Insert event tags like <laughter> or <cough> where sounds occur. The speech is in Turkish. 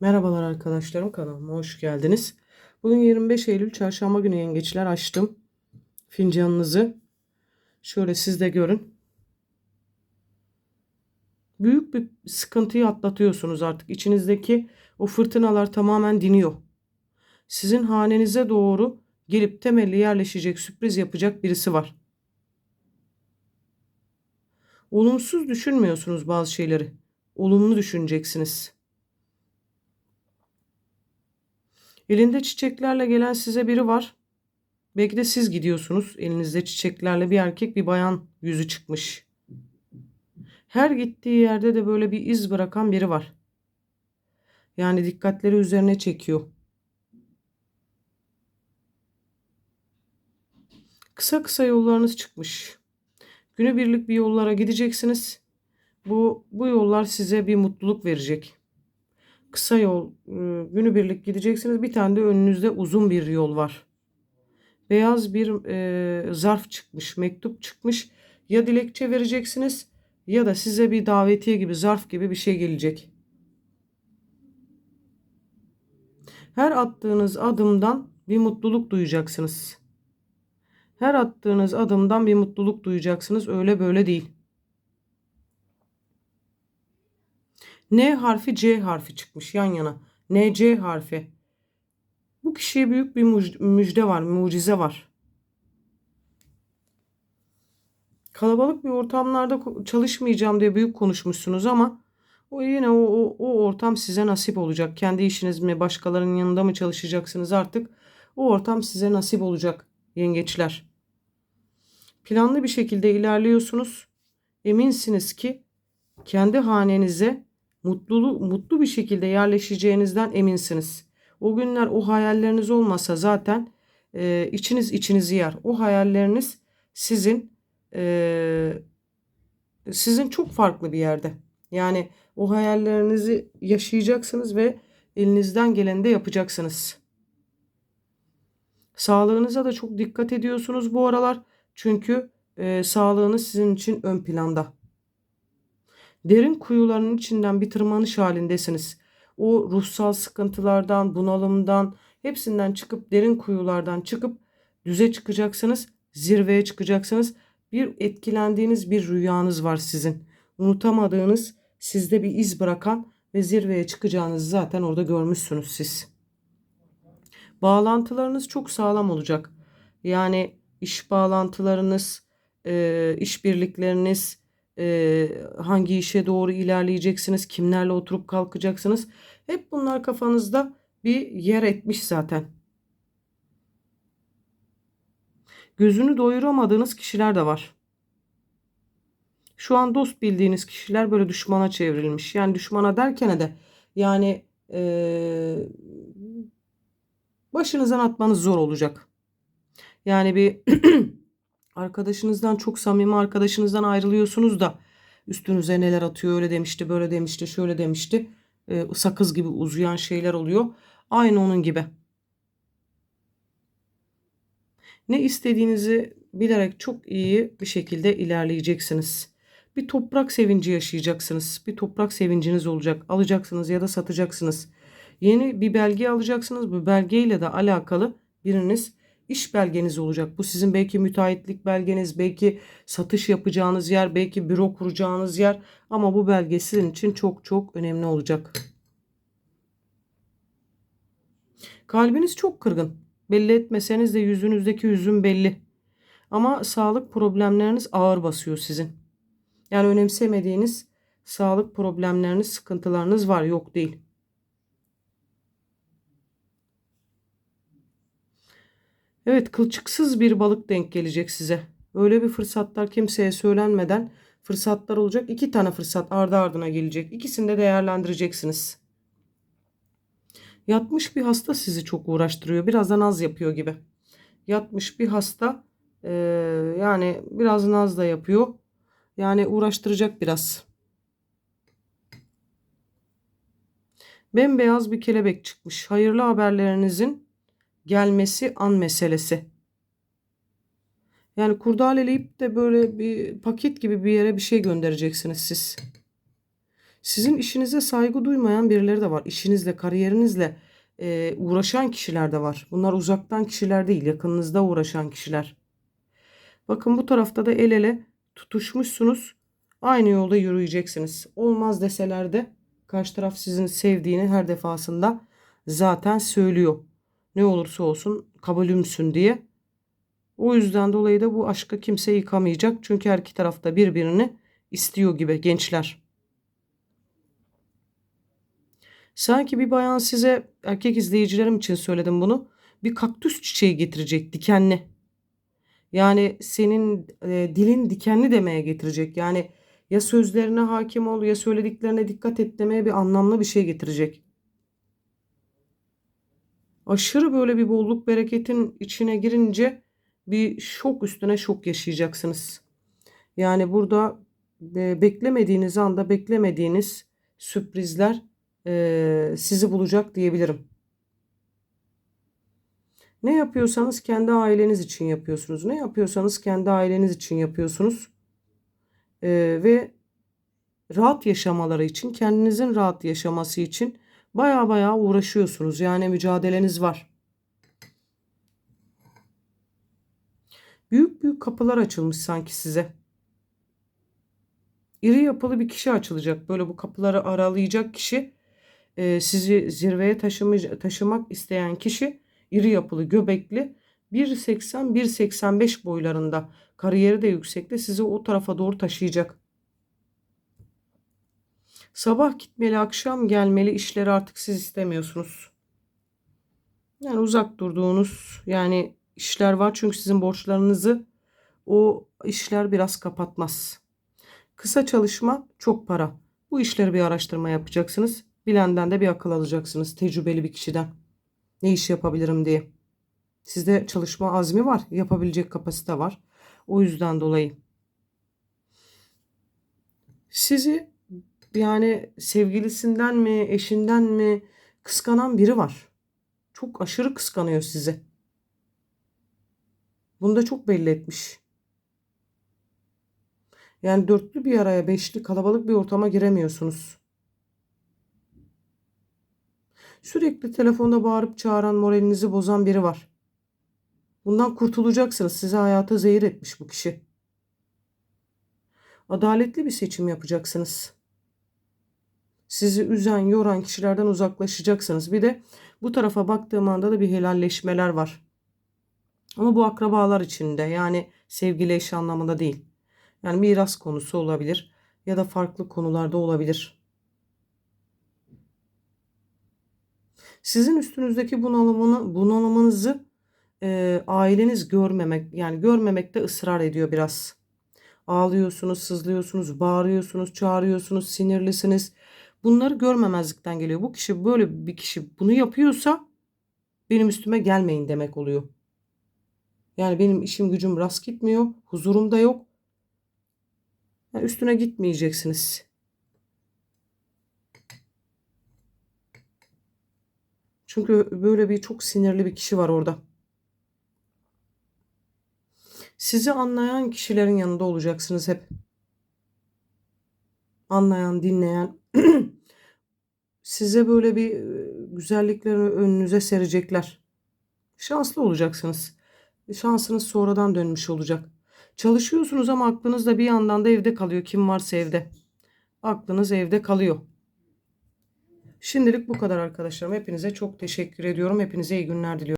Merhabalar arkadaşlarım kanalıma hoş geldiniz. Bugün 25 Eylül çarşamba günü yengeçler açtım. Fincanınızı. Şöyle siz de görün. Büyük bir sıkıntıyı atlatıyorsunuz artık. İçinizdeki o fırtınalar tamamen diniyor. Sizin hanenize doğru gelip temelli yerleşecek, sürpriz yapacak birisi var. Olumsuz düşünmüyorsunuz bazı şeyleri. Olumlu düşüneceksiniz. Elinde çiçeklerle gelen size biri var. Belki de siz gidiyorsunuz. Elinizde çiçeklerle bir erkek bir bayan yüzü çıkmış. Her gittiği yerde de böyle bir iz bırakan biri var. Yani dikkatleri üzerine çekiyor. Kısa kısa yollarınız çıkmış. Günübirlik bir yollara gideceksiniz. Bu bu yollar size bir mutluluk verecek kısa yol e, günübirlik gideceksiniz. Bir tane de önünüzde uzun bir yol var. Beyaz bir e, zarf çıkmış, mektup çıkmış. Ya dilekçe vereceksiniz ya da size bir davetiye gibi, zarf gibi bir şey gelecek. Her attığınız adımdan bir mutluluk duyacaksınız. Her attığınız adımdan bir mutluluk duyacaksınız. Öyle böyle değil. N harfi C harfi çıkmış yan yana. N C harfi. Bu kişiye büyük bir müjde var, mucize var. Kalabalık bir ortamlarda çalışmayacağım diye büyük konuşmuşsunuz ama o yine o, o, o ortam size nasip olacak. Kendi işiniz mi, başkalarının yanında mı çalışacaksınız artık? O ortam size nasip olacak yengeçler. Planlı bir şekilde ilerliyorsunuz. Eminsiniz ki kendi hanenize mutlulu, mutlu bir şekilde yerleşeceğinizden eminsiniz. O günler o hayalleriniz olmasa zaten e, içiniz içinizi yer. O hayalleriniz sizin e, sizin çok farklı bir yerde. Yani o hayallerinizi yaşayacaksınız ve elinizden geleni de yapacaksınız. Sağlığınıza da çok dikkat ediyorsunuz bu aralar. Çünkü e, sağlığınız sizin için ön planda. Derin kuyuların içinden bir tırmanış halindesiniz. O ruhsal sıkıntılardan, bunalımdan, hepsinden çıkıp derin kuyulardan çıkıp düze çıkacaksınız, zirveye çıkacaksınız. Bir etkilendiğiniz bir rüyanız var sizin. Unutamadığınız, sizde bir iz bırakan ve zirveye çıkacağınızı zaten orada görmüşsünüz siz. Bağlantılarınız çok sağlam olacak. Yani iş bağlantılarınız, işbirlikleriniz, e, hangi işe doğru ilerleyeceksiniz, kimlerle oturup kalkacaksınız. Hep bunlar kafanızda bir yer etmiş zaten. Gözünü doyuramadığınız kişiler de var. Şu an dost bildiğiniz kişiler böyle düşmana çevrilmiş. Yani düşmana derken de yani e, başınızdan atmanız zor olacak. Yani bir <clears throat> Arkadaşınızdan çok samimi arkadaşınızdan ayrılıyorsunuz da üstünüze neler atıyor öyle demişti böyle demişti şöyle demişti e, sakız gibi uzayan şeyler oluyor. Aynı onun gibi. Ne istediğinizi bilerek çok iyi bir şekilde ilerleyeceksiniz. Bir toprak sevinci yaşayacaksınız. Bir toprak sevinciniz olacak. Alacaksınız ya da satacaksınız. Yeni bir belge alacaksınız. Bu belgeyle de alakalı biriniz iş belgeniz olacak. Bu sizin belki müteahhitlik belgeniz, belki satış yapacağınız yer, belki büro kuracağınız yer ama bu belge sizin için çok çok önemli olacak. Kalbiniz çok kırgın. Belli etmeseniz de yüzünüzdeki yüzün belli. Ama sağlık problemleriniz ağır basıyor sizin. Yani önemsemediğiniz sağlık problemleriniz, sıkıntılarınız var, yok değil. Evet kılçıksız bir balık denk gelecek size. Öyle bir fırsatlar kimseye söylenmeden fırsatlar olacak. İki tane fırsat ardı ardına gelecek. İkisini de değerlendireceksiniz. Yatmış bir hasta sizi çok uğraştırıyor. Biraz da naz yapıyor gibi. Yatmış bir hasta e, yani biraz naz da yapıyor. Yani uğraştıracak biraz. Bembeyaz bir kelebek çıkmış. Hayırlı haberlerinizin gelmesi an meselesi. Yani kurdaleleyip de böyle bir paket gibi bir yere bir şey göndereceksiniz siz. Sizin işinize saygı duymayan birileri de var. İşinizle, kariyerinizle e, uğraşan kişiler de var. Bunlar uzaktan kişiler değil, yakınınızda uğraşan kişiler. Bakın bu tarafta da el ele tutuşmuşsunuz. Aynı yolda yürüyeceksiniz. Olmaz deseler de karşı taraf sizin sevdiğini her defasında zaten söylüyor. Ne olursa olsun kabulümsün diye. O yüzden dolayı da bu aşkı kimse yıkamayacak. Çünkü her iki tarafta birbirini istiyor gibi gençler. Sanki bir bayan size erkek izleyicilerim için söyledim bunu. Bir kaktüs çiçeği getirecek dikenli. Yani senin e, dilin dikenli demeye getirecek. Yani ya sözlerine hakim ol ya söylediklerine dikkat et demeye bir anlamlı bir şey getirecek. Aşırı böyle bir bolluk bereketin içine girince bir şok üstüne şok yaşayacaksınız. Yani burada e, beklemediğiniz anda beklemediğiniz sürprizler e, sizi bulacak diyebilirim. Ne yapıyorsanız kendi aileniz için yapıyorsunuz. Ne yapıyorsanız kendi aileniz için yapıyorsunuz. E, ve rahat yaşamaları için, kendinizin rahat yaşaması için baya baya uğraşıyorsunuz. Yani mücadeleniz var. Büyük büyük kapılar açılmış sanki size. İri yapılı bir kişi açılacak. Böyle bu kapıları aralayacak kişi e, sizi zirveye taşımay- taşımak isteyen kişi iri yapılı, göbekli 1.80-1.85 boylarında kariyeri de yüksekte sizi o tarafa doğru taşıyacak. Sabah gitmeli, akşam gelmeli işleri artık siz istemiyorsunuz. Yani uzak durduğunuz yani işler var çünkü sizin borçlarınızı o işler biraz kapatmaz. Kısa çalışma çok para. Bu işleri bir araştırma yapacaksınız. Bilenden de bir akıl alacaksınız tecrübeli bir kişiden. Ne iş yapabilirim diye. Sizde çalışma azmi var, yapabilecek kapasite var. O yüzden dolayı sizi yani sevgilisinden mi, eşinden mi kıskanan biri var. Çok aşırı kıskanıyor sizi. Bunu da çok belli etmiş. Yani dörtlü bir araya, beşli kalabalık bir ortama giremiyorsunuz. Sürekli telefonda bağırıp çağıran, moralinizi bozan biri var. Bundan kurtulacaksınız. Size hayata zehir etmiş bu kişi. Adaletli bir seçim yapacaksınız. Sizi üzen, yoran kişilerden uzaklaşacaksınız. Bir de bu tarafa baktığım anda da bir helalleşmeler var. Ama bu akrabalar içinde yani sevgili eş anlamında değil. Yani miras konusu olabilir ya da farklı konularda olabilir. Sizin üstünüzdeki bunalımını, bunalımınızı e, aileniz görmemek yani görmemekte ısrar ediyor biraz. Ağlıyorsunuz, sızlıyorsunuz, bağırıyorsunuz, çağırıyorsunuz, sinirlisiniz. Bunları görmemezlikten geliyor. Bu kişi böyle bir kişi bunu yapıyorsa benim üstüme gelmeyin demek oluyor. Yani benim işim gücüm rast gitmiyor, huzurum da yok. Yani üstüne gitmeyeceksiniz. Çünkü böyle bir çok sinirli bir kişi var orada. Sizi anlayan kişilerin yanında olacaksınız hep. Anlayan, dinleyen. <clears throat> Size böyle bir e, güzellikleri önünüze serecekler. Şanslı olacaksınız. Şansınız sonradan dönmüş olacak. Çalışıyorsunuz ama aklınız da bir yandan da evde kalıyor. Kim varsa evde. Aklınız evde kalıyor. Şimdilik bu kadar arkadaşlarım. Hepinize çok teşekkür ediyorum. Hepinize iyi günler diliyorum.